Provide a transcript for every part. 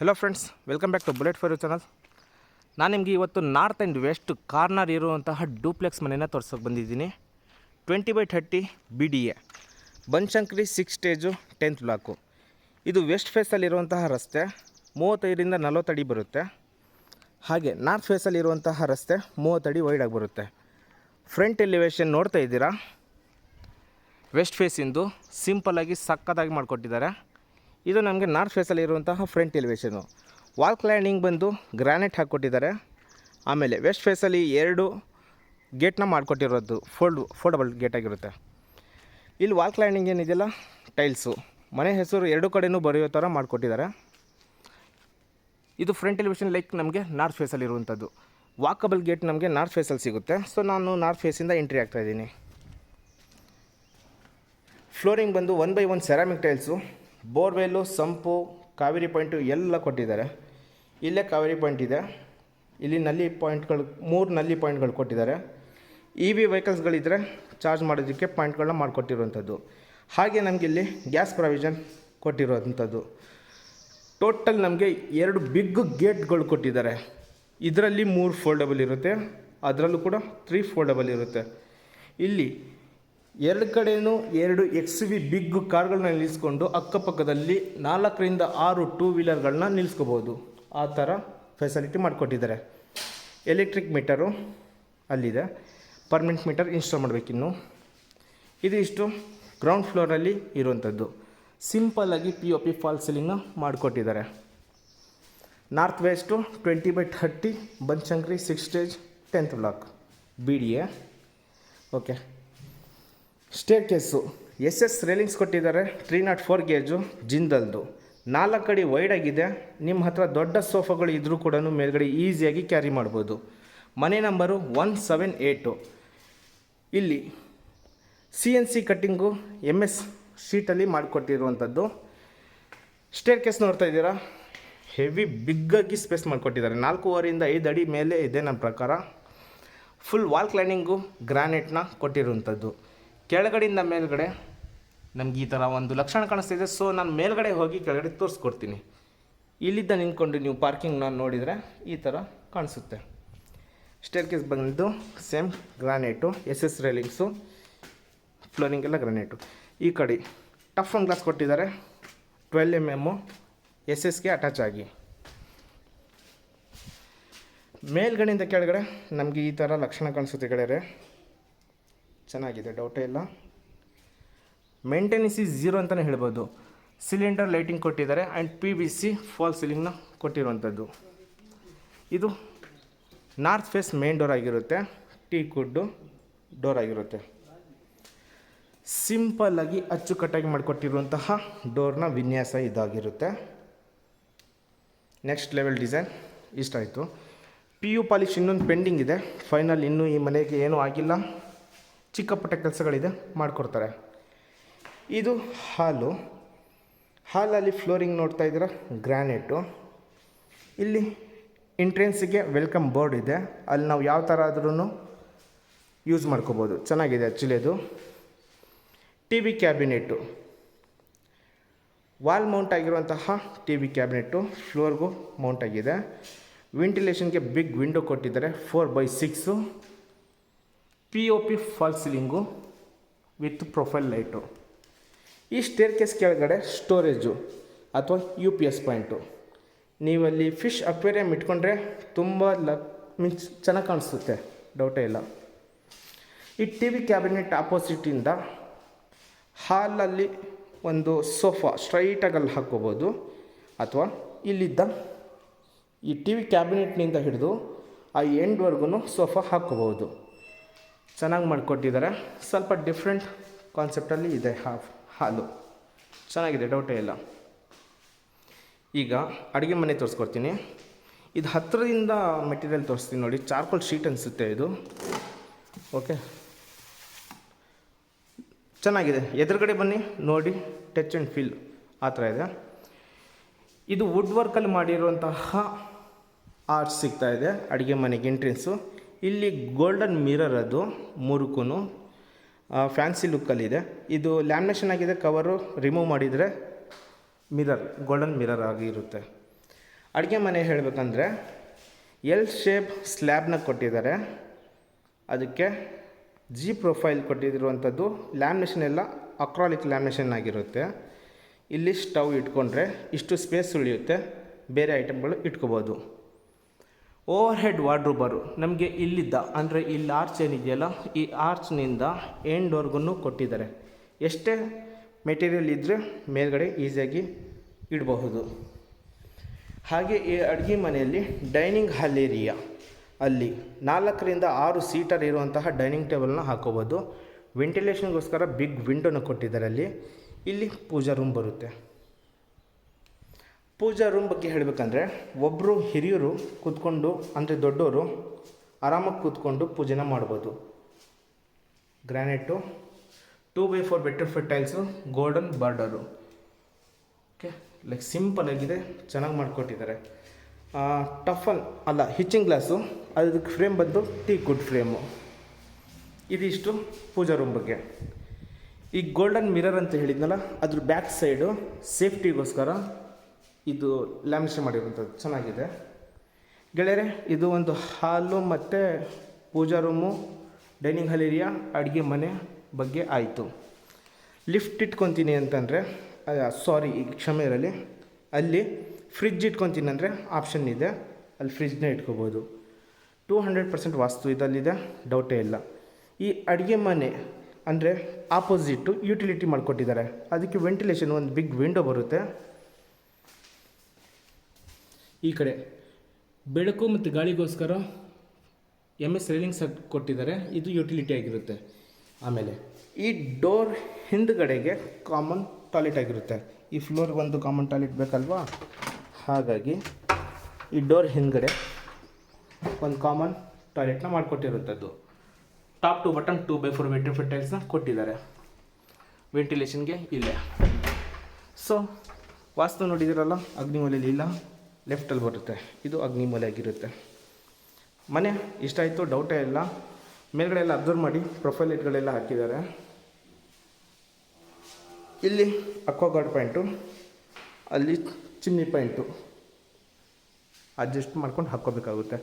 Hello friends welcome back to bullet fire channel ನಾನು ನಿಮಗೆ ಇವತ್ತು ನಾರ್ತ್ ಆ್ಯಂಡ್ ವೆಸ್ಟ್ ಕಾರ್ನರ್ ಇರುವಂತಹ ಡೂಪ್ಲೆಕ್ಸ್ ಮನೇನ ತೋರ್ಸೋಕೆ ಬಂದಿದ್ದೀನಿ. Twenty by thirty B D A Banashankari six stage tenth block ಇದು ವೆಸ್ಟ್ ಫೇಸಲ್ಲಿರುವಂತಹ ರಸ್ತೆ, ಮೂವತ್ತೈದರಿಂದ ನಲವತ್ತಡಿ ಬರುತ್ತೆ. ಹಾಗೆ ನಾರ್ತ್ ಫೇಸಲ್ಲಿರುವಂತಹ ರಸ್ತೆ ಮೂವತ್ತಡಿ ವೈಡಾಗಿ ಬರುತ್ತೆ. ಫ್ರಂಟ್ ಎಲಿವೇಶನ್ ನೋಡ್ತಾ ಇದ್ದೀರಾ? ವೆಸ್ಟ್ ಫೇಸಿಂದು ಸಿಂಪಲ್ಲಾಗಿ ಸಕ್ಕತ್ತಾಗಿ ಮಾಡಿಕೊಟ್ಟಿದ್ದಾರೆ. ಇದು ನಮಗೆ ನಾರ್ತ್ ಫೇಸಲ್ಲಿ ಇರುವಂತಹ ಫ್ರಂಟ್ ಎಲಿವೇಶನು ವಾಲ್ ಕ್ಲೈನಿಂಗ್ ಬಂದು ಗ್ರಾನೈಟ್ ಹಾಕ್ಕೊಟ್ಟಿದ್ದಾರೆ. ಆಮೇಲೆ ವೆಸ್ಟ್ ಫೇಸಲ್ಲಿ ಎರಡು ಗೇಟ್ನ ಮಾಡಿಕೊಟ್ಟಿರೋದು. ಫೋಲ್ಡ್, ಫೋಲ್ಡಬಲ್ ಗೇಟ್ ಆಗಿರುತ್ತೆ. ಇಲ್ಲಿ ವಾಲ್ ಕ್ಲೈನಿಂಗ್ ಏನಿದೆಯಲ್ಲ? ಟೈಲ್ಸು. ಮನೆ ಹೆಸರು ಎರಡು ಕಡೆಯೂ ಬರೆಯೋ ಥರ ಮಾಡಿಕೊಟ್ಟಿದ್ದಾರೆ. ಇದು ಫ್ರಂಟ್ ಎಲಿವೇಶನ್ ಲೈಕ್ ನಮಗೆ ನಾರ್ತ್ ಫೇಸಲ್ಲಿ ಇರುವಂಥದ್ದು. ವಾಕಬಲ್ ಗೇಟ್ ನಮಗೆ ನಾರ್ತ್ ಫೇಸಲ್ಲಿ ಸಿಗುತ್ತೆ. ಸೊ ನಾನು ನಾರ್ತ್ ಫೇಸಿಂದ ಎಂಟ್ರಿ ಆಗ್ತಾಯಿದ್ದೀನಿ ಫ್ಲೋರಿಂಗ್ ಬಂದು one by one ceramic tiles. Borewell, sump, Kaveri point ಎಲ್ಲ ಕೊಟ್ಟಿದ್ದಾರೆ. ಇಲ್ಲೇ ಕಾವೇರಿ ಪಾಯಿಂಟ್ ಇದೆ. ಇಲ್ಲಿ ನಲ್ಲಿ ಪಾಯಿಂಟ್ಗಳು, ಮೂರು ನಲ್ಲಿ ಪಾಯಿಂಟ್ಗಳು ಕೊಟ್ಟಿದ್ದಾರೆ. ಇ ವಿ ವೆಹಿಕಲ್ಸ್ಗಳಿದ್ದರೆ ಚಾರ್ಜ್ ಮಾಡೋದಕ್ಕೆ ಪಾಯಿಂಟ್ಗಳನ್ನ ಮಾಡಿಕೊಟ್ಟಿರುವಂಥದ್ದು. ಹಾಗೆ ನಮಗೆ ಇಲ್ಲಿ ಗ್ಯಾಸ್ ಪ್ರಾವಿಷನ್ ಕೊಟ್ಟಿರುವಂಥದ್ದು. ಟೋಟಲ್ ನಮಗೆ ಎರಡು ಬಿಗ್ ಗೇಟ್ಗಳು ಕೊಟ್ಟಿದ್ದಾರೆ. ಇದರಲ್ಲಿ ಮೂರು ಫೋಲ್ಡಬಲ್ ಇರುತ್ತೆ. ಅದರಲ್ಲೂ ಕೂಡ ತ್ರೀ ಫೋಲ್ಡಬಲ್ ಇರುತ್ತೆ. ಇಲ್ಲಿ ಎರಡು ಕಡೆಯೂ ಎರಡು ಎಕ್ಸ್ ವಿ ಬಿಗ್ ಕಾರ್ಗಳನ್ನ ನಿಲ್ಲಿಸ್ಕೊಂಡು ಅಕ್ಕಪಕ್ಕದಲ್ಲಿ ನಾಲ್ಕರಿಂದ ಆರು ಟೂ ವೀಲರ್ಗಳನ್ನ ನಿಲ್ಲಿಸ್ಕೋಬೋದು ಆ ಥರ ಫೆಸಿಲಿಟಿ ಮಾಡಿಕೊಟ್ಟಿದ್ದಾರೆ. ಎಲೆಕ್ಟ್ರಿಕ್ ಮೀಟರು ಅಲ್ಲಿದೆ. ಪರ್ಮನೆಂಟ್ ಮೀಟರ್ ಇನ್ಸ್ಟಾಲ್ ಮಾಡಬೇಕಿನ್ನು ಇದು ಗ್ರೌಂಡ್ ಫ್ಲೋರಲ್ಲಿ ಇರುವಂಥದ್ದು. ಸಿಂಪಲ್ಲಾಗಿ ಪಿ ಒ ಪಿ ಫಾಲ್ ಸೀಲಿಂಗ್ನ ಮಾಡಿಕೊಟ್ಟಿದ್ದಾರೆ. North west twenty by thirty Banashankari six stage tenth block B D A okay staircase S S railings ಕೊಟ್ಟಿದ್ದಾರೆ ತ್ರೀ ನಾಟ್ ಫೋರ್ ಗೇಜು ಜಿಂದಲ್ದು. ನಾಲ್ಕು ಅಡಿ ವೈಡ್ ಆಗಿದೆ, ನಿಮ್ಮ ಹತ್ರ ದೊಡ್ಡ ಸೋಫಾಗಳು ಇದ್ದರೂ ಕೂಡ ಮೇಲ್ಗಡೆ ಈಸಿಯಾಗಿ ಕ್ಯಾರಿ ಮಾಡ್ಬೋದು. ಮನೆ ನಂಬರು ಒನ್ ಸೆವೆನ್ ಏಯ್ಟು ಇಲ್ಲಿ C N C cutting M S ಶೀಟಲ್ಲಿ ಮಾಡಿಕೊಟ್ಟಿರುವಂಥದ್ದು. ಸ್ಟೇರ್ ಕೇಸ್ ನೋಡ್ತಾ ಇದ್ದೀರಾ? ಹೆವಿ ಬಿಗ್ಗಾಗಿ ಸ್ಪೇಸ್ ಮಾಡಿಕೊಟ್ಟಿದ್ದಾರೆ. ನಾಲ್ಕೂವರೆಯಿಂದ ಐದು ಅಡಿ ಮೇಲೆ ಇದೆ ನನ್ನ ಪ್ರಕಾರ. ಫುಲ್ ವಾಲ್ ಕ್ಲೈನಿಂಗು ಗ್ರಾನೈಟ್ನ ಕೊಟ್ಟಿರುವಂಥದ್ದು. ಕೆಳಗಡೆಯಿಂದ ಮೇಲ್ಗಡೆ ನಮ್ಗೆ ಈ ಥರ ಒಂದು ಲಕ್ಷಣ ಕಾಣಿಸ್ತಿದೆ ಸೊ ನಾನು ಮೇಲ್ಗಡೆ ಹೋಗಿ ಕೆಳಗಡೆ ತೋರಿಸ್ಕೊಡ್ತೀನಿ. ಇಲ್ಲಿದ್ದ ನಿಂತ್ಕೊಂಡು ನೀವು ಪಾರ್ಕಿಂಗ್ನ ನೋಡಿದರೆ ಈ ಥರ ಕಾಣಿಸುತ್ತೆ. ಸ್ಟೇರ್ ಕೇಸ್ ಬಂದು same granite S S railings flooring ಎಲ್ಲ ಗ್ರಾನೈಟು ಈ ಕಡೆ ಟಫ್ ಒಂದು ಗ್ಲಾಸ್ ಕೊಟ್ಟಿದ್ದಾರೆ. ಟ್ವೆಲ್ ಎಂ ಎಮ್ಮು ಎಸ್ ಎಸ್ಗೆ ಅಟ್ಯಾಚ್ ಆಗಿ. ಮೇಲ್ಗಡೆಯಿಂದ ಕೆಳಗಡೆ ನಮಗೆ ಈ ಥರ ಲಕ್ಷಣ ಕಾಣಿಸುತ್ತೆ ಕೆಳಗಡೆ ಚೆನ್ನಾಗಿದೆ ಡೌಟೇ ಇಲ್ಲ. ಮೇಂಟೆನೆನ್ಸ್ ಈಸ್ ಝೀರೋ ಅಂತಲೇ ಹೇಳ್ಬೋದು. ಸಿಲಿಂಡರ್ ಲೈಟಿಂಗ್ ಕೊಟ್ಟಿದ್ದಾರೆ and P B C false ಸೀಲಿಂಗ್ನ ಕೊಟ್ಟಿರುವಂಥದ್ದು. ಇದು ನಾರ್ತ್ ಫೇಸ್ ಮೇನ್ ಡೋರ್ ಆಗಿರುತ್ತೆ ಟೀ ಕುಡ್ಡು ಡೋರ್ ಆಗಿರುತ್ತೆ. ಸಿಂಪಲ್ಲಾಗಿ ಅಚ್ಚುಕಟ್ಟಾಗಿ ಮಾಡಿಕೊಟ್ಟಿರುವಂತಹ ಡೋರ್ನ ವಿನ್ಯಾಸ ಇದಾಗಿರುತ್ತೆ. ನೆಕ್ಸ್ಟ್ ಲೆವೆಲ್ ಡಿಸೈನ್ ಇಷ್ಟ ಆಯಿತು. ಪಿ ಯು ಪಾಲಿಶ್ ಇನ್ನೊಂದು ಪೆಂಡಿಂಗ್ ಇದೆ. ಫೈನಲ್ ಇನ್ನೂ ಈ ಮನೆಗೆ ಏನೂ ಆಗಿಲ್ಲ. ಚಿಕ್ಕ ಪುಟ್ಟ ಕೆಲಸಗಳಿದೆ ಮಾಡಿಕೊಡ್ತಾರೆ. ಇದು ಹಾಲು. ಹಾಲಲ್ಲಿ ಫ್ಲೋರಿಂಗ್ ನೋಡ್ತಾ ಇದ್ದೀರಾ? ಗ್ರ್ಯಾನೈಟು ಇಲ್ಲಿ ಎಂಟ್ರೆನ್ಸಿಗೆ ವೆಲ್ಕಮ್ ಬೋರ್ಡ್ ಇದೆ. ಅಲ್ಲಿ ನಾವು ಯಾವ ಥರ ಆದ್ರೂ ಯೂಸ್ ಮಾಡ್ಕೋಬೋದು. ಚೆನ್ನಾಗಿದೆ ಆ್ಯಕ್ಚುಲಿ ಅದು T V cabinet wall mount ಆಗಿರುವಂತಹ ಟಿ ವಿ ಕ್ಯಾಬಿನೆಟ್ಟು ಫ್ಲೋರ್ಗೂ ಮೌಂಟ್ ಆಗಿದೆ. ವೆಂಟಿಲೇಷನ್ಗೆ ಬಿಗ್ ವಿಂಡೋ ಕೊಟ್ಟಿದ್ದಾರೆ. Four by six. P O P false ceiling with profile light ಈ ಸ್ಟೇರ್ ಕೇಸ್ ಕೆಳಗಡೆ ಸ್ಟೋರೇಜು ಅಥವಾ ಯು ಪಿ ಎಸ್ ಪಾಯಿಂಟು ನೀವಲ್ಲಿ ಫಿಶ್ ಅಕ್ವೇರಿಯಂ ಇಟ್ಕೊಂಡ್ರೆ ತುಂಬ ಲ, ಮೀನ್ಸ್ ಚೆನ್ನಾಗಿ ಕಾಣಿಸುತ್ತೆ ಡೌಟೇ ಇಲ್ಲ. ಈ ಟಿ ವಿ ಕ್ಯಾಬಿನೆಟ್ ಆಪೋಸಿಟಿಂದ ಹಾಲಲ್ಲಿ ಒಂದು ಸೋಫಾ ಸ್ಟ್ರೈಟಾಗಲ್ಲಿ ಹಾಕ್ಕೋಬೋದು. ಅಥವಾ ಇಲ್ಲಿದ್ದ ಈ ಟಿ ವಿ ಕ್ಯಾಬಿನೆಟ್ನಿಂದ ಹಿಡಿದು ಆ ಎಂಡ್ವರೆಗೂ ಸೋಫಾ ಹಾಕ್ಕೋಬೋದು. ಚೆನ್ನಾಗಿ ಮಾಡಿಕೊಟ್ಟಿದ್ದಾರೆ. ಸ್ವಲ್ಪ ಡಿಫ್ರೆಂಟ್ ಕಾನ್ಸೆಪ್ಟಲ್ಲಿ ಇದೆ ಹಾಫ್ ಹಾಲು. ಚೆನ್ನಾಗಿದೆ ಡೌಟೇ ಇಲ್ಲ. ಈಗ ಅಡುಗೆ ಮನೆ ತೋರಿಸ್ಕೊಡ್ತೀನಿ. ಇದು ಹತ್ತಿರದಿಂದ ಮೆಟೀರಿಯಲ್ ತೋರಿಸ್ತೀನಿ ನೋಡಿ ಚಾರ್ಕೋಲ್ ಶೀಟ್ ಅನಿಸುತ್ತೆ ಇದು. ಓಕೆ ಚೆನ್ನಾಗಿದೆ. ಎದುರುಗಡೆ ಬನ್ನಿ, ನೋಡಿ ಟಚ್ ಆ್ಯಂಡ್ ಫೀಲ್ ಆ ಥರ ಇದೆ. ಇದು ವುಡ್ ವರ್ಕಲ್ಲಿ ಮಾಡಿರುವಂತಹ ಆರ್ಟ್ಸ್ ಸಿಗ್ತಾ ಇದೆ, ಅಡುಗೆ ಮನೆಗೆ ಎಂಟ್ರೆನ್ಸು ಇಲ್ಲಿ ಗೋಲ್ಡನ್ ಮಿರರ್ ಅದು, ಮುರುಕುನು. ಫ್ಯಾನ್ಸಿ ಲುಕ್ಕಲ್ಲಿದೆ ಇದು. ಲ್ಯಾಮಿನೇಷನ್ ಆಗಿದೆ ಕವರು ರಿಮೂವ್ ಮಾಡಿದರೆ ಮಿರರ್ ಗೋಲ್ಡನ್ ಮಿರರ್ ಆಗಿರುತ್ತೆ ಅಡುಗೆ ಮನೆ ಹೇಳಬೇಕಂದ್ರೆ ಎಲ್ ಶೇಪ್ ಸ್ಲ್ಯಾಬ್ನ ಕೊಟ್ಟಿದ್ದಾರೆ. ಅದಕ್ಕೆ ಜಿ ಪ್ರೊಫೈಲ್ ಕೊಟ್ಟಿರುವಂಥದ್ದು ಲ್ಯಾಮಿನೇಷನ್ ಎಲ್ಲ ಅಕ್ರಾಲಿಕ್ ಲ್ಯಾಮಿನೇಷನ್ ಆಗಿರುತ್ತೆ. ಇಲ್ಲಿ ಸ್ಟವ್ ಇಟ್ಕೊಂಡ್ರೆ ಇಷ್ಟು ಸ್ಪೇಸ್ ಉಳಿಯುತ್ತೆ. ಬೇರೆ ಐಟಮ್ಗಳು ಇಟ್ಕೋಬೋದು. ಓವರ್ ಹೆಡ್ ವಾರ್ಡ್ರೂಬರು ನಮಗೆ ಇಲ್ಲಿದ್ದ, ಅಂದರೆ ಇಲ್ಲಿ ಆರ್ಚ್ ಏನಿದೆಯಲ್ಲ, ಈ ಆರ್ಚ್ನಿಂದ ಎಂಡ್ವರೆಗೂ ಕೊಟ್ಟಿದ್ದಾರೆ. ಎಷ್ಟೇ ಮೆಟೀರಿಯಲ್ ಇದ್ದರೆ ಮೇಲ್ಗಡೆ ಈಸಿಯಾಗಿ ಇಡಬಹುದು. ಹಾಗೆ ಈ ಅಡುಗೆ ಮನೆಯಲ್ಲಿ ಡೈನಿಂಗ್ ಹಾಲ್ ಏರಿಯಾ. ಅಲ್ಲಿ ನಾಲ್ಕರಿಂದ ಆರು ಸೀಟರ್ ಇರುವಂತಹ ಡೈನಿಂಗ್ ಟೇಬಲ್ನ ಹಾಕೋಬೋದು ವೆಂಟಿಲೇಷನ್ಗೋಸ್ಕರ ಬಿಗ್ ವಿಂಡೋನ ಕೊಟ್ಟಿದ್ದಾರೆ ಅಲ್ಲಿ. ಇಲ್ಲಿ ಪೂಜಾ ರೂಮ್ ಬರುತ್ತೆ. ಪೂಜಾ ರೂಮ್ ಬಗ್ಗೆ ಹೇಳಬೇಕಂದ್ರೆ ಒಬ್ಬರು ಹಿರಿಯರು ಕೂತ್ಕೊಂಡು, ಅಂದರೆ ದೊಡ್ಡವರು ಆರಾಮಾಗಿ ಕೂತ್ಕೊಂಡು ಪೂಜೆನ ಮಾಡ್ಬೋದು. Granite, two by four vitrified tiles, golden border. Okay, like simple ಆಗಿದೆ, ಚೆನ್ನಾಗಿ ಮಾಡಿಕೊಟ್ಟಿದ್ದಾರೆ. ಟಫಲ್ ಅಲ್ಲ, ಹಿಚ್ಚಿಂಗ್ ಗ್ಲಾಸು ಅದಕ್ಕೆ ಫ್ರೇಮ್ ಬಂದು ಟೀ ಗುಡ್ ಫ್ರೇಮು. ಇದಿಷ್ಟು ಪೂಜಾ ರೂಮ್ ಬಗ್ಗೆ. ಈ ಗೋಲ್ಡನ್ ಮಿರರ್ ಅಂತ ಹೇಳಿದ್ನಲ್ಲ, ಅದ್ರ ಬ್ಯಾಕ್ ಸೈಡು ಸೇಫ್ಟಿಗೋಸ್ಕರ ಇದು ಲ್ಯಾಮಿನೇಷನ್ ಮಾಡಿರುವಂಥದ್ದು. ಚೆನ್ನಾಗಿದೆ. ಗೆಳೆಯರೆ, ಇದು ಒಂದು ಹಾಲು ಮತ್ತು pooja room, dining hall area, ಅಡುಗೆ ಮನೆ ಬಗ್ಗೆ ಆಯಿತು. ಲಿಫ್ಟ್ ಇಟ್ಕೊತೀನಿ ಅಂತಂದರೆ ಸಾರಿ ಕ್ಷಮೆ ಇರಲಿ. ಅಲ್ಲಿ ಫ್ರಿಜ್ ಇಟ್ಕೊತೀನಿ ಅಂದರೆ ಆಪ್ಷನ್ ಇದೆ. ಅಲ್ಲಿ ಫ್ರಿಜ್ನ ಇಟ್ಕೋಬೋದು. ಟೂ ಹಂಡ್ರೆಡ್ ಪರ್ಸೆಂಟ್ ವಾಸ್ತು ಇದಲ್ಲಿದೆ, ಡೌಟೇ ಇಲ್ಲ. ಈ ಅಡುಗೆ ಮನೆ ಅಂದರೆ ಆಪೋಸಿಟ್ಟು ಯುಟಿಲಿಟಿ ಮಾಡಿಕೊಟ್ಟಿದ್ದಾರೆ. ಅದಕ್ಕೆ ವೆಂಟಿಲೇಷನ್ ಒಂದು ಬಿಗ್ ವಿಂಡೋ ಬರುತ್ತೆ. ಈ ಕಡೆ ಬೆಳಕು ಮತ್ತು ಗಾಳಿಗೋಸ್ಕರ ಎಂ ಎಸ್ ರೈಲಿಂಗ್ ಸೆಟ್ ಕೊಟ್ಟಿದ್ದಾರೆ. ಇದು ಯುಟಿಲಿಟಿ ಆಗಿರುತ್ತೆ. ಆಮೇಲೆ ಈ ಡೋರ್ ಹಿಂದ್ಗಡೆಗೆ ಕಾಮನ್ ಟಾಯ್ಲೆಟ್ ಆಗಿರುತ್ತೆ. ಈ ಫ್ಲೋರ್ ಒಂದು ಕಾಮನ್ ಟಾಯ್ಲೆಟ್ ಬೇಕಲ್ವಾ? ಹಾಗಾಗಿ ಈ ಡೋರ್ ಹಿಂದ್ಗಡೆ ಒಂದು ಕಾಮನ್ ಟಾಯ್ಲೆಟ್ನ ಮಾಡಿಕೊಟ್ಟಿರುವಂಥದ್ದು. Top to bottom two by four vitrified ಟೈಲ್ಸ್ನ ಕೊಟ್ಟಿದ್ದಾರೆ. ವೆಂಟಿಲೇಷನ್ಗೆ ಇಲ್ಲೇ. ಸೊ ವಾಸ್ತು ನೋಡಿದಿರಲ್ಲ? ಅಗ್ನಿಮೂಲೆಯಲ್ಲಿ ಇಲ್ಲ ಲೆಫ್ಟಲ್ಲಿ ಬರುತ್ತೆ. ಇದು ಅಗ್ನಿಮೂಲೆ ಆಗಿರುತ್ತೆ. ಮನೆ ಇಷ್ಟ ಆಯಿತು ಡೌಟೇ ಇಲ್ಲ. ಮೇಲ್ಗಡೆ ಎಲ್ಲ ಅಬ್ಸರ್ವ್ ಮಾಡಿ ಪ್ರೊಫೈಲ್ ಲೈಟ್ಗಳೆಲ್ಲ ಹಾಕಿದ್ದಾರೆ. ಇಲ್ಲಿ ಅಕ್ವಾಗಾರ್ಡ್ ಪಾಯಿಂಟು ಅಲ್ಲಿ ಚಿಮ್ಮಿ ಪಾಯಿಂಟು ಅಡ್ಜಸ್ಟ್ ಮಾಡ್ಕೊಂಡು ಹಾಕ್ಕೋಬೇಕಾಗುತ್ತೆ.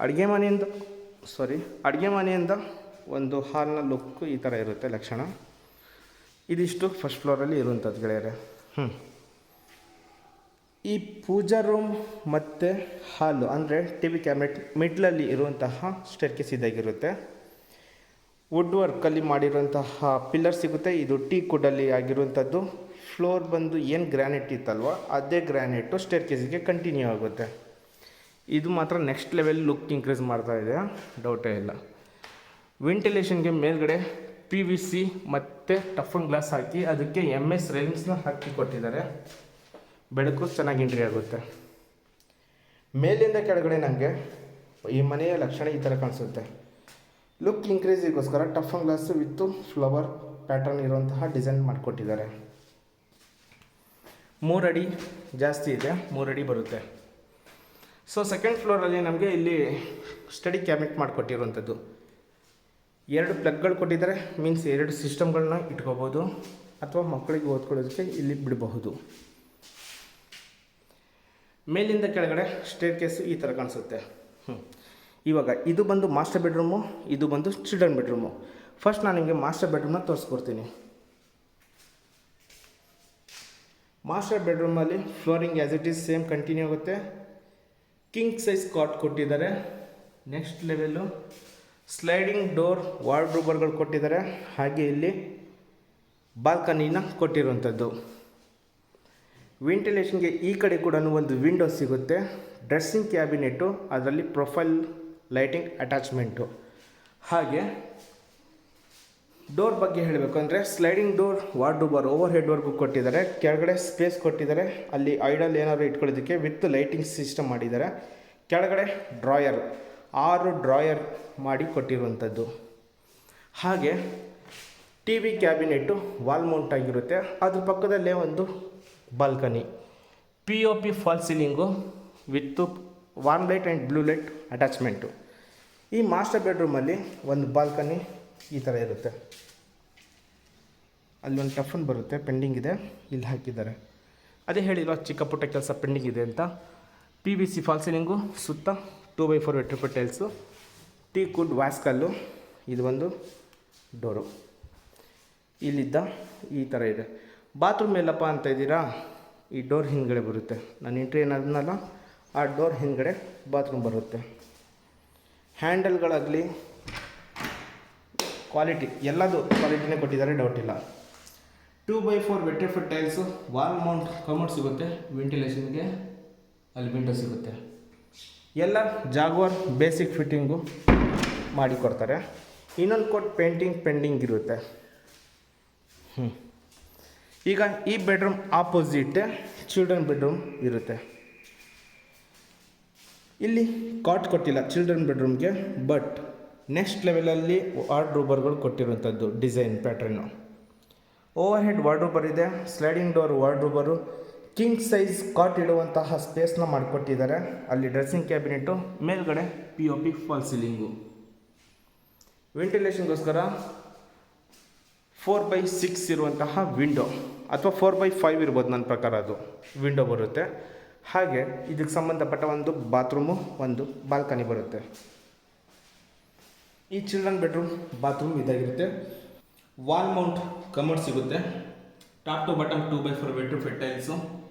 ಅಡುಗೆ ಮನೆಯಿಂದ ಸಾರಿ ಅಡುಗೆ ಮನೆಯಿಂದ ಒಂದು ಹಾಲ್ನ ಲುಕ್ ಈ ಥರ ಇರುತ್ತೆ, ಲಕ್ಷಣ. ಇದಿಷ್ಟು ಫಸ್ಟ್ ಫ್ಲೋರಲ್ಲಿ ಇರುವಂಥದ್ದು ಗೆಳೆಯರೆ. ಹ್ಞೂ ಈ ಪೂಜಾ ರೂಮ್ ಮತ್ತು ಹಾಲು ಅಂದರೆ ಟಿ ವಿ ಕ್ಯಾಬಿನೆಟ್ ಮಿಡ್ಲಲ್ಲಿ ಇರುವಂತಹ ಸ್ಟೇರ್ಕೇಸ್ ಇದಾಗಿರುತ್ತೆ. ವುಡ್ ವರ್ಕಲ್ಲಿ ಮಾಡಿರುವಂತಹ ಪಿಲ್ಲರ್ ಸಿಗುತ್ತೆ. ಇದು ಟೀ ಕುಡಲ್ಲಿ ಆಗಿರುವಂಥದ್ದು. ಫ್ಲೋರ್ ಬಂದು ಏನು ಗ್ರಾನೈಟ್ ಇತ್ತಲ್ವ, ಅದೇ ಗ್ರ್ಯಾನೆಟು ಸ್ಟೇರ್ಕೇಸಿಗೆ ಕಂಟಿನ್ಯೂ ಆಗುತ್ತೆ. ಇದು ಮಾತ್ರ ನೆಕ್ಸ್ಟ್ ಲೆವೆಲ್ ಲುಕ್ ಇನ್ಕ್ರೀಸ್ ಮಾಡ್ತಾ ಇದೆ. ಡೌಟೇ ಇಲ್ಲ. ವೆಂಟಿಲೇಷನ್ಗೆ ಮೇಲ್ಗಡೆ ಪಿ ವಿ ಸಿ ಮತ್ತು ಟಫನ್ ಗ್ಲಾಸ್ ಹಾಕಿ, ಅದಕ್ಕೆ ಎಂ ಎಸ್ ರೈಲಿಂಗ್ಸ್ನ ಹಾಕಿ ಕೊಟ್ಟಿದ್ದಾರೆ. ಬೆಳಕು ಚೆನ್ನಾಗಿ ಎಂಟ್ರಿ ಆಗುತ್ತೆ. ಮೇಲಿಂದ ಕೆಳಗಡೆ ನನಗೆ ಈ ಮನೆಯ ಲಕ್ಷಣ ಈ ಥರ ಕಾಣಿಸುತ್ತೆ. ಲುಕ್ ಇನ್ಕ್ರೀಸಿಗೋಸ್ಕರ ಟಫನ್ ಗ್ಲಾಸ್ ವಿತ್ತು ಫ್ಲವರ್ ಪ್ಯಾಟರ್ನ್ ಇರುವಂತಹ ಡಿಸೈನ್ ಮಾಡಿಕೊಟ್ಟಿದ್ದಾರೆ. ಮೂರಡಿ ಜಾಸ್ತಿ ಇದೆ, ಮೂರಡಿ ಬರುತ್ತೆ. ಸೊ ಸೆಕೆಂಡ್ ಫ್ಲೋರಲ್ಲಿ ನಮಗೆ ಇಲ್ಲಿ ಸ್ಟಡಿ ಕ್ಯಾಬಿನೆಟ್ ಮಾಡಿಕೊಟ್ಟಿರುವಂಥದ್ದು. ಎರಡು ಪ್ಲಗ್ಗಳು ಕೊಟ್ಟಿದ್ದಾರೆ ಮೀನ್ಸ್ ಎರಡು ಸಿಸ್ಟಮ್ಗಳನ್ನ ಇಟ್ಕೋಬೋದು, ಅಥವಾ ಮಕ್ಕಳಿಗೆ ಓದ್ಕೊಳ್ಳೋದಕ್ಕೆ ಇಲ್ಲಿ ಬಿಡಬಹುದು. ಮೇಲಿಂದ ಕೆಳಗಡೆ ಸ್ಟೇರ್ ಕೇಸು ಈ ಥರ ಕಾಣಿಸುತ್ತೆ. ಹ್ಞೂ ಇವಾಗ ಇದು ಬಂದು ಮಾಸ್ಟರ್ ಬೆಡ್ರೂಮು ಇದು ಬಂದು ಚಿಲ್ಡ್ರನ್ ಬೆಡ್ರೂಮು ಫಸ್ಟ್ ನಾನು ನಿಮಗೆ ಮಾಸ್ಟರ್ ಬೆಡ್ರೂಮ್ನ ತೋರಿಸ್ಕೊಡ್ತೀನಿ. Master ಬೆಡ್ರೂಮಲ್ಲಿ flooring as it is same continue ಆಗುತ್ತೆ. ಕಿಂಗ್ ಸೈಜ್ ಕಾಟ್ ಕೊಟ್ಟಿದ್ದಾರೆ. ನೆಕ್ಸ್ಟ್ ಲೆವೆಲ್ಲು ಸ್ಲೈಡಿಂಗ್ ಡೋರ್ ವಾರ್ಡ್ರೂಬರ್ಗಳು ಕೊಟ್ಟಿದ್ದಾರೆ. ಹಾಗೆ ಇಲ್ಲಿ ಬಾಲ್ಕನಿನ ಕೊಟ್ಟಿರುವಂಥದ್ದು ವೆಂಟಿಲೇಷನ್ಗೆ ಈ ಕಡೆ ಕೂಡ ಒಂದು ವಿಂಡೋ ಸಿಗುತ್ತೆ. ಡ್ರೆಸ್ಸಿಂಗ್ ಕ್ಯಾಬಿನೆಟ್ಟು ಅದರಲ್ಲಿ ಪ್ರೊಫೈಲ್ ಲೈಟಿಂಗ್ ಅಟ್ಯಾಚ್ಮೆಂಟು. ಹಾಗೆ ಡೋರ್ ಬಗ್ಗೆ ಹೇಳಬೇಕು ಅಂದರೆ ಸ್ಲೈಡಿಂಗ್ ಡೋರ್ ವಾರ್ಡ್ರೋಬರ್ ಓವರ್ ಹೆಡ್ವರೆಗೂ ಕೊಟ್ಟಿದ್ದಾರೆ. ಕೆಳಗಡೆ ಸ್ಪೇಸ್ ಕೊಟ್ಟಿದ್ದಾರೆ. ಅಲ್ಲಿ ಐಡಲ್ ಏನಾದರೂ ಇಟ್ಕೊಳ್ಳೋದಕ್ಕೆ ವಿತ್ ಲೈಟಿಂಗ್ ಸಿಸ್ಟಮ್ ಮಾಡಿದ್ದಾರೆ. ಕೆಳಗಡೆ ಡ್ರಾಯರ್, ಆರು ಡ್ರಾಯರ್ ಮಾಡಿ ಕೊಟ್ಟಿರುವಂಥದ್ದು. ಹಾಗೆ T V cabinet wall mount ಆಗಿರುತ್ತೆ. ಅದ್ರ ಪಕ್ಕದಲ್ಲೇ ಒಂದು balcony P O P false ceiling with warm light and blue light attachment ಈ ಮಾಸ್ಟರ್ ಬೆಡ್ರೂಮಲ್ಲಿ ಒಂದು ಬಾಲ್ಕನಿ ಈ ಥರ ಇರುತ್ತೆ. ಅಲ್ಲಿ ಒಂದು ಟಫನ್ ಬರುತ್ತೆ ಪೆಂಡಿಂಗ್ ಇದೆ, ಇಲ್ಲಿ ಹಾಕಿದ್ದಾರೆ. ಅದೇ ಹೇಳಿಲ್ಲ ಚಿಕ್ಕ ಪುಟ್ಟ ಕೆಲಸ ಪೆಂಡಿಂಗ್ ಇದೆ ಅಂತ. P V C false ceiling ಸುತ್ತ two by four vitrified tiles teakwood ವ್ಯಾಸ್ಕಲ್ಲು ಇದು ಒಂದು ಡೋರು ಇಲ್ಲಿದ್ದ ಈ ಥರ ಇದೆ. ಬಾತ್ರೂಮ್ ಎಲ್ಲಪ್ಪ ಅಂತ ಇದ್ದೀರಾ? ಈ ಡೋರ್ ಹಿಂದ್ಗಡೆ ಬರುತ್ತೆ. ನಾನು ಎಂಟ್ರಿ ಏನದನ್ನಲ್ಲ, ಆ ಡೋರ್ ಹಿಂದ್ಗಡೆ ಬಾತ್ರೂಮ್ ಬರುತ್ತೆ. ಹ್ಯಾಂಡಲ್ಗಳಾಗಲಿ, ಕ್ವಾಲಿಟಿ, ಎಲ್ಲದು ಕ್ವಾಲಿಟಿನೇ ಕೊಟ್ಟಿದ್ದಾರೆ ಡೌಟ್ ಇಲ್ಲ. Two by four vitrified tiles wall mount commode ಸಿಗುತ್ತೆ ವೆಂಟಿಲೇಷನ್ಗೆ ಅಲ್ಲಿ ವಿಂಡೋ ಸಿಗುತ್ತೆ. ಎಲ್ಲ ಜಾಗ್ವಾರ್ ಬೇಸಿಕ್ ಫಿಟ್ಟಿಂಗು ಮಾಡಿಕೊಡ್ತಾರೆ. ಇನ್ನೊಂದು ಕೊಟ್ಟು ಪೇಂಟಿಂಗ್ ಪೆಂಡಿಂಗ್ ಇರುತ್ತೆ. ಹ್ಞೂ ಈಗ ಈ ಬೆಡ್ರೂಮ್ ಆಪೋಸಿಟ್ ಚಿಲ್ಡ್ರನ್ ಬೆಡ್ರೂಮ್ ಇರುತ್ತೆ. ಇಲ್ಲಿ ಕಾಟ್ ಕೊಟ್ಟಿಲ್ಲ ಚಿಲ್ಡ್ರನ್ ಬೆಡ್ರೂಮ್ಗೆ ಬಟ್ ನೆಕ್ಸ್ಟ್ ಲೆವೆಲಲ್ಲಿ ವಾರ್ಡ್ರೂಬರ್ಗಳು ಕೊಟ್ಟಿರುವಂಥದ್ದು design pattern over head wardrobe ಇದೆ sliding door wardrobe king size cot ಇಡುವಂತಹ ಸ್ಪೇಸ್ನ ಮಾಡಿಕೊಟ್ಟಿದ್ದಾರೆ. ಅಲ್ಲಿ ಡ್ರೆಸ್ಸಿಂಗ್ ಕ್ಯಾಬಿನೆಟು ಮೇಲ್ಗಡೆ P O P false ceiling ವೆಂಟಿಲೇಷನ್ಗೋಸ್ಕರ four by six ಇರುವಂತಹ ವಿಂಡೋ ಅಥವಾ ಫೋರ್ ಬೈ ಫೈವ್ ಇರ್ಬೋದು ನನ್ನ ಪ್ರಕಾರ ಅದು. ವಿಂಡೋ ಬರುತ್ತೆ. ಹಾಗೆ ಇದಕ್ಕೆ ಸಂಬಂಧಪಟ್ಟ ಒಂದು ಬಾತ್ರೂಮು ಒಂದು ಬಾಲ್ಕನಿ ಬರುತ್ತೆ. ಈ ಚಿಲ್ಡ್ರನ್ ಬೆಡ್ರೂಮ್ ಬಾತ್ರೂಮ್ ಇದಾಗಿರುತ್ತೆ. ವಾಲ್ ಮೌಂಟ್ ಕಮರ್ ಸಿಗುತ್ತೆ. Top to bottom two by four bedroom ಫೆಟೈಲ್ಸು tiles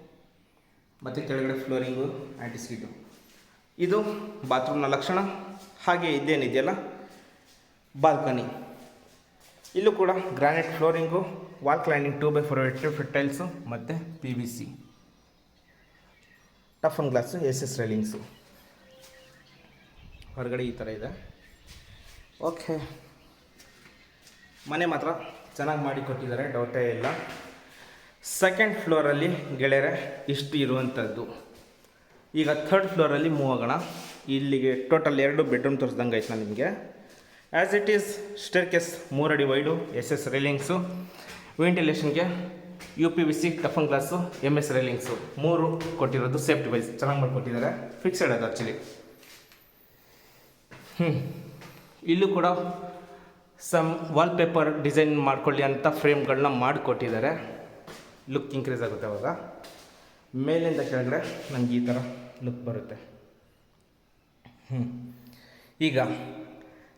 ಮತ್ತು ಕೆಳಗಡೆ ಫ್ಲೋರಿಂಗು ಆ್ಯಂಟಿ ಸೀಟು ಇದು ಬಾತ್ರೂಮ್ನ ಲಕ್ಷಣ. ಹಾಗೆ ಇದೇನಿದೆಯಲ್ಲ? ಬಾಲ್ಕನಿ ಇಲ್ಲೂ ಕೂಡ granite flooring wall ಕ್ಲೈನಿಂಗ್ two by four ಎಟ್ಟು ಫಿಟೈಲ್ಸು ಮತ್ತು P V C tough glass S S railings ಹೊರಗಡೆ ಈ ಥರ ಇದೆ. ಓಕೆ ಮನೆ ಮಾತ್ರ ಚೆನ್ನಾಗಿ ಮಾಡಿ ಕೊಟ್ಟಿದ್ದಾರೆ ಡೌಟೇ ಇಲ್ಲ. ಸೆಕೆಂಡ್ ಫ್ಲೋರಲ್ಲಿ ಗೆಳೆಯರೆ, ಇಷ್ಟು ಇರುವಂಥದ್ದು ಈಗ ಥರ್ಡ್ ಫ್ಲೋರಲ್ಲಿ ಮೂವ್ ಆಗೋಣ. ಇಲ್ಲಿಗೆ ಟೋಟಲ್ ಎರಡು ಬೆಡ್ರೂಮ್ ತೋರಿಸ್ದಂಗೆ ಆಯ್ತು ನಾನು ನಿಮಗೆ as it is staircase ಮೂರಡಿ ವೈಡು ಎಸ್ ಎಸ್ ರೈಲಿಂಗ್ಸು ವೆಂಟಿಲೇಷನ್ಗೆ ಯು ಪಿ ವಿ ಸಿ ಟಫನ್ ಗ್ಲಾಸು ಎಂ ಎಸ್ ರೈಲಿಂಗ್ಸು ಮೂರು ಕೊಟ್ಟಿರೋದು ಸೇಫ್ಟಿ ವೈಸ್ ಚೆನ್ನಾಗಿ ಮಾಡಿಕೊಟ್ಟಿದ್ದಾರೆ. ಫಿಕ್ಸೆಡ್ ಅದು ಆ್ಯಕ್ಚುಲಿ ಹ್ಞೂ ಇಲ್ಲೂ ಕೂಡ ಸಮ್ ವಾಲ್ಪೇಪರ್ ಡಿಸೈನ್ ಮಾಡಿಕೊಳ್ಳಿ ಅಂತ ಫ್ರೇಮ್ಗಳನ್ನ ಮಾಡಿಕೊಟ್ಟಿದ್ದಾರೆ. ಲುಕ್ ಇನ್ಕ್ರೀಸ್ ಆಗುತ್ತೆ ಅವಾಗ. ಮೇಲಿಂದ ಕೆಳಗಡೆ ನನಗೆ ಈ ಥರ ಲುಕ್ ಬರುತ್ತೆ. ಹ್ಞೂ ಈಗ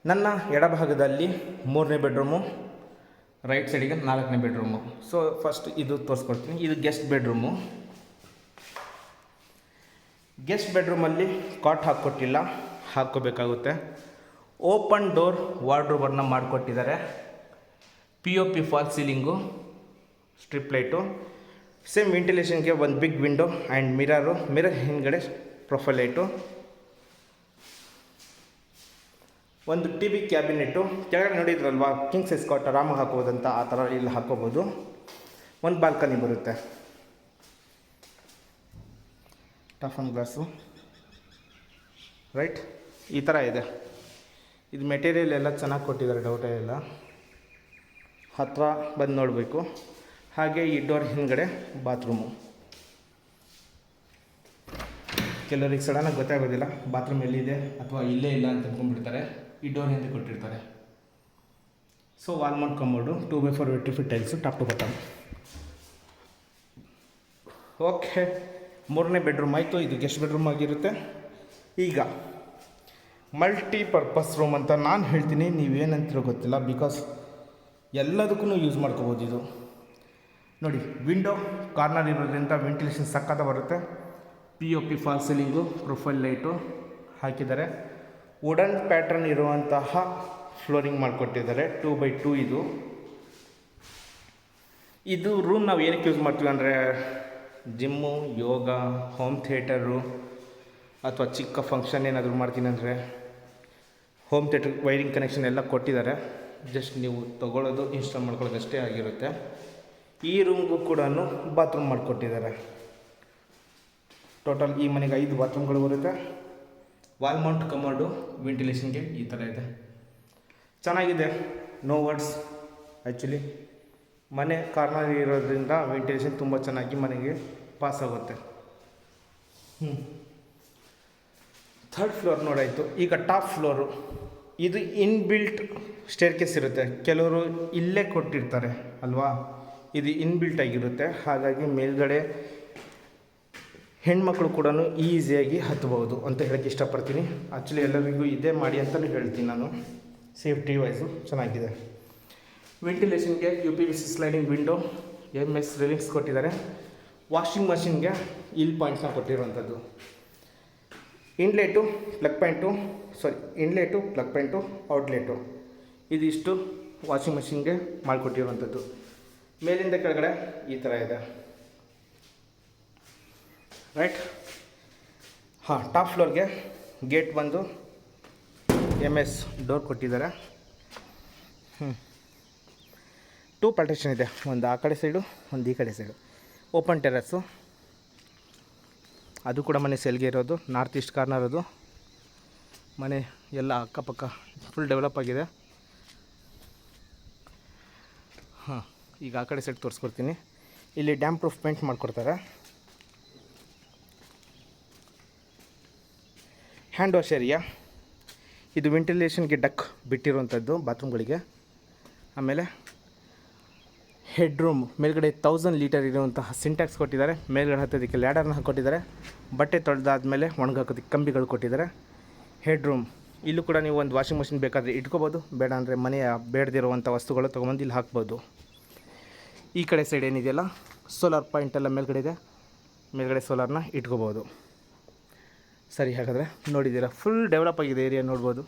ನನ್ನ ಎಡಭಾಗದಲ್ಲಿ ಮೂರನೇ ಬೆಡ್ರೂಮು ರೈಟ್ ಸೈಡಿಗೆ ನಾಲ್ಕನೇ ಬೆಡ್ರೂಮು ಸೊ ಫಸ್ಟ್ ಇದು ತೋರಿಸ್ಕೊಡ್ತೀನಿ. ಇದು ಗೆಸ್ಟ್ ಬೆಡ್ರೂಮು ಗೆಸ್ಟ್ ಬೆಡ್ರೂಮಲ್ಲಿ ಕಾಟ್ ಹಾಕ್ಕೊಟ್ಟಿಲ್ಲ. ಹಾಕ್ಕೋಬೇಕಾಗುತ್ತೆ. ಓಪನ್ ಡೋರ್ ವಾರ್ಡ್ರೋಬನ್ನು ಮಾಡಿಕೊಟ್ಟಿದ್ದಾರೆ. P O P false ceiling strip light same ವೆಂಟಿಲೇಷನ್ಗೆ ಒಂದು big window and mirror mirror ಹಿಂದ್ಗಡೆ ಪ್ರೊಫೈಲ್ ಲೈಟು ಒಂದು ಟಿ ವಿ ಕ್ಯಾಬಿನೆಟ್ಟು ಕೆಳಗಡೆ ನೋಡಿದ್ರಲ್ವಾ ಕಿಂಗ್ ಸೈಸ್ ಕಾಟ್ ಆರಾಮಾಗಿ ಹಾಕೋದಂತ ಆ ಥರ ಇಲ್ಲಿ ಹಾಕೋಬೋದು. ಒಂದು ಬಾಲ್ಕನಿ ಬರುತ್ತೆ. ಟಫನ್ ಆನ್ ಗ್ಲಾಸು ರೈಟ್ ಈ ಥರ ಇದೆ. ಇದು ಮೆಟೀರಿಯಲ್ ಎಲ್ಲ ಚೆನ್ನಾಗಿ ಕೊಟ್ಟಿದ್ದಾರೆ ಡೌಟೇ ಇಲ್ಲ. ಹತ್ತಿರ ಬಂದು ನೋಡಬೇಕು. ಹಾಗೆ ಈ ಡೋರ್ ಹಿಂದ್ಗಡೆ ಬಾತ್ರೂಮು ಕೆಲವರಿಗೆ ಸಡನ್ನಾಗಿ ಗೊತ್ತಾಗೋದಿಲ್ಲ ಬಾತ್ರೂಮ್ ಎಲ್ಲಿದೆ ಅಥವಾ ಇಲ್ಲೇ ಇಲ್ಲ ಅಂತ ಅಂದ್ಕೊಂಡ್ಬಿಡ್ತಾರೆ ಈ ಡೋರ್ ಹಿಂದೆ ಕೊಟ್ಟಿರ್ತಾರೆ. So wall mount cupboard two by four feet tiles top to bottom okay ಮೂರನೇ ಬೆಡ್ರೂಮ್ ಆಯಿತು. ಇದು ಗೆಸ್ಟ್ ಬೆಡ್ರೂಮ್ ಆಗಿರುತ್ತೆ. ಈಗ ಮಲ್ಟಿ ಪರ್ಪಸ್ ರೂಮ್ ಅಂತ ನಾನು ಹೇಳ್ತೀನಿ. ನೀವೇನಂತಿರೋ ಗೊತ್ತಿಲ್ಲ. ಬಿಕಾಸ್ ಎಲ್ಲದಕ್ಕೂ ಯೂಸ್ ಮಾಡ್ಕೋಬೋದು ಇದು. ನೋಡಿ ವಿಂಡೋ ಕಾರ್ನರ್ ಇರೋದ್ರಿಂದ ವೆಂಟಿಲೇಷನ್ ಸಕ್ಕತ್ತ ಬರುತ್ತೆ. P O P false ceiling profile light ಹಾಕಿದ್ದಾರೆ. ವುಡನ್ ಪ್ಯಾಟರ್ನ್ ಇರುವಂತಹ ಫ್ಲೋರಿಂಗ್ ಮಾಡಿಕೊಟ್ಟಿದ್ದಾರೆ. ಟೂ ಬೈ ಟೂ ಇದು. ಇದು ರೂಮ್ ನಾವು ಏನಕ್ಕೆ ಯೂಸ್ ಮಾಡ್ತೀವಿ ಅಂದರೆ ಜಿಮ್ಮು ಯೋಗ ಹೋಮ್ ಥಿಯೇಟರು ಅಥವಾ ಚಿಕ್ಕ ಫಂಕ್ಷನ್ ಏನಾದರೂ ಮಾಡ್ತೀನಿ ಅಂದರೆ ಹೋಮ್ ಥಿಯೇಟರ್ ವೈರಿಂಗ್ ಕನೆಕ್ಷನ್ ಎಲ್ಲ ಕೊಟ್ಟಿದ್ದಾರೆ. ಜಸ್ಟ್ ನೀವು ತೊಗೊಳ್ಳೋದು ಇನ್ಸ್ಟಾಲ್ ಮಾಡ್ಕೊಳ್ಳೋದಷ್ಟೇ ಆಗಿರುತ್ತೆ. ಈ ರೂಮ್ಗೂ ಕೂಡ ಬಾತ್ರೂಮ್ ಮಾಡಿಕೊಟ್ಟಿದ್ದಾರೆ. ಟೋಟಲ್ ಈ ಮನೆಗೆ ಐದು ಬಾತ್ರೂಮ್ಗಳು ಬರುತ್ತೆ. ವಾಲ್ ಮೌಂಟ್ ಕಮೋಡು ವೆಂಟಿಲೇಷನ್ಗೆ ಈ ಥರ ಇದೆ. ಚೆನ್ನಾಗಿದೆ. ನೋ ವರ್ಡ್ಸ್ ಆ್ಯಕ್ಚುಲಿ ಮನೆ ಕಾರ್ನರ್ ಇರೋದ್ರಿಂದ ವೆಂಟಿಲೇಷನ್ ತುಂಬ ಚೆನ್ನಾಗಿ ಮನೆಗೆ ಪಾಸ್ ಆಗುತ್ತೆ. ಹ್ಞೂ ಥರ್ಡ್ ಫ್ಲೋರ್ ನೋಡಾಯಿತು ಈಗ ಟಾಪ್ ಫ್ಲೋರು ಇದು ಇನ್ಬಿಲ್ಟ್ ಸ್ಟೇರ್ ಕೇಸ್ ಇರುತ್ತೆ. ಕೆಲವರು ಇಲ್ಲೇ ಕೊಟ್ಟಿರ್ತಾರೆ, ಅಲ್ವಾ? ಇದು ಇನ್ಬಿಲ್ಟ್ ಆಗಿರುತ್ತೆ. ಹಾಗಾಗಿ ಮೇಲ್ಗಡೆ ಹೆಣ್ಮಕ್ಳು ಕೂಡ ಈಸಿಯಾಗಿ ಹತ್ತಬಹುದು ಅಂತ ಹೇಳಕ್ಕೆ ಇಷ್ಟಪಡ್ತೀನಿ. ಆ್ಯಕ್ಚುಲಿ ಎಲ್ಲರಿಗೂ ಇದೇ ಮಾಡಿ ಅಂತಲೂ ಹೇಳ್ತೀನಿ ನಾನು. ಸೇಫ್ಟಿ ವೈಸು ಚೆನ್ನಾಗಿದೆ. ವೆಂಟಿಲೇಷನ್ಗೆ U P V C sliding window M S railings ಕೊಟ್ಟಿದ್ದಾರೆ. ವಾಷಿಂಗ್ ಮಷಿನ್ಗೆ ಇಲ್ ಪಾಯಿಂಟ್ಸ್ನ ಕೊಟ್ಟಿರುವಂಥದ್ದು. Inlet plug point sorry inlet plug point outlet ಇದಿಷ್ಟು ವಾಷಿಂಗ್ ಮಷಿನ್ಗೆ ಮಾಡಿಕೊಟ್ಟಿರುವಂಥದ್ದು. ಮೇಲಿಂದ ಕೆಳಗಡೆ ಈ ಥರ ಇದೆ. ರೈಟ್ ಹಾಂ ಟಾಪ್ ಫ್ಲೋರ್ಗೆ ಗೇಟ್ ಬಂದು ಎಂ ಎಸ್ ಡೋರ್ ಕೊಟ್ಟಿದ್ದಾರೆ. ಹ್ಞೂ ಟೂ ಪಾರ್ಟೇಷನ್ ಇದೆ. ಒಂದು ಆ ಕಡೆ ಸೈಡು ಒಂದು ಈ ಕಡೆ ಸೈಡು ಓಪನ್ ಟೆರಸ್ಸು ಅದು ಕೂಡ ಮನೆ ಸೆಲ್ಗೆ ಇರೋದು. ನಾರ್ತ್ ಈಸ್ಟ್ ಕಾರ್ನರ್ ಅದು. ಮನೆ ಎಲ್ಲ ಅಕ್ಕಪಕ್ಕ ಫುಲ್ ಡೆವಲಪ್ ಆಗಿದೆ. ಹಾಂ, ಈಗ ಆ ಕಡೆ ಸೈಡ್ ತೋರಿಸ್ಕೊಡ್ತೀನಿ. ಇಲ್ಲಿ ಡ್ಯಾಮ್ ಪ್ರೂಫ್ ಪೇಂಟ್ ಮಾಡಿಕೊಡ್ತಾರೆ. Hand wash area. ಇದು ವೆಂಟಿಲೇಷನ್ಗೆ ಡಕ್ ಬಿಟ್ಟಿರುವಂಥದ್ದು ಬಾತ್ರೂಮ್ಗಳಿಗೆ. ಆಮೇಲೆ ಹೆಡ್ ರೂಮ್ ಮೇಲ್ಗಡೆ ತೌಸಂಡ್ ಲೀಟರ್ ಇರುವಂತಹ ಸಿಂಟ್ಯಾಕ್ಸ್ ಕೊಟ್ಟಿದ್ದಾರೆ. ಮೇಲ್ಗಡೆ ಹತ್ತೋದಕ್ಕೆ ಲ್ಯಾಡರ್ನ ಹಾಕ್ಕೊಟ್ಟಿದ್ದಾರೆ ಬಟ್ಟೆ ತೊಳೆದಾದ್ಮೇಲೆ ಒಣಗಾಕೋದಕ್ಕೆ ಕಂಬಿಗಳು ಕೊಟ್ಟಿದ್ದಾರೆ. ಹೆಡ್ ರೂಮ್ ಇಲ್ಲೂ ಕೂಡ ನೀವು ಒಂದು ವಾಷಿಂಗ್ ಮಷಿನ್ ಬೇಕಾದರೆ ಇಟ್ಕೋಬೋದು. ಬೇಡ ಅಂದರೆ ಮನೆಯ ಬೇಡದಿರುವಂಥ ವಸ್ತುಗಳು ತೊಗೊಂಬಂದು ಇಲ್ಲಿ ಹಾಕ್ಬೋದು. ಈ ಕಡೆ ಸೈಡ್ ಏನಿದೆಯಲ್ಲ? ಸೋಲಾರ್ ಪಾಯಿಂಟ್ ಎಲ್ಲ ಮೇಲ್ಗಡೆ ಇದೆ. ಮೇಲ್ಗಡೆ ಸೋಲಾರ್ನ ಇಟ್ಕೋಬೋದು. ಸರಿ, ಹಾಗಾದರೆ ನೋಡಿದ್ದೀರಾ ಫುಲ್ ಡೆವಲಪ್ ಆಗಿದೆ ಏರಿಯಾ ನೋಡ್ಬೋದು.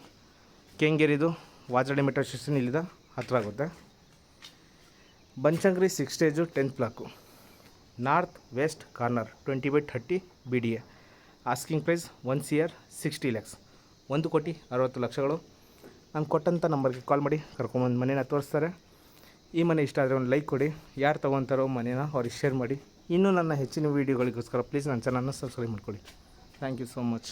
ಕೆಂಗೇರಿದು ವಾಜಡಿ ಮೆಟ್ರೋ ಸ್ಟೇಷನ್ ಇಲ್ಲಿದ, ಹತ್ರ ಆಗುತ್ತೆ. Banashankari six stage tenth block north west corner twenty by thirty B D A asking price one C R sixty lakhs ಒಂದು ಕೋಟಿ ಅರವತ್ತು ಲಕ್ಷಗಳು. ನಾನು ಕೊಟ್ಟಂಥ ನಂಬರ್ಗೆ ಕಾಲ್ ಮಾಡಿ, ಕರ್ಕೊಂಬಂದು ಮನೇನ ತೋರಿಸ್ತಾರೆ. ಈ ಮನೆ ಇಷ್ಟ ಆದರೆ ಒಂದು ಲೈಕ್ ಕೊಡಿ. ಯಾರು ತೊಗೊತಾರೋ ಮನೇನ ಅವ್ರಿಗೆ ಶೇರ್ ಮಾಡಿ. ಇನ್ನೂ ನನ್ನ ಹೆಚ್ಚಿನ ವೀಡಿಯೋಗಳಿಗೋಸ್ಕರ ಪ್ಲೀಸ್ ನನ್ನ ಚಾನಲ್ನ ಸಬ್ಸ್ಕ್ರೈಬ್ ಮಾಡ್ಕೊಳ್ಳಿ. Thank you so much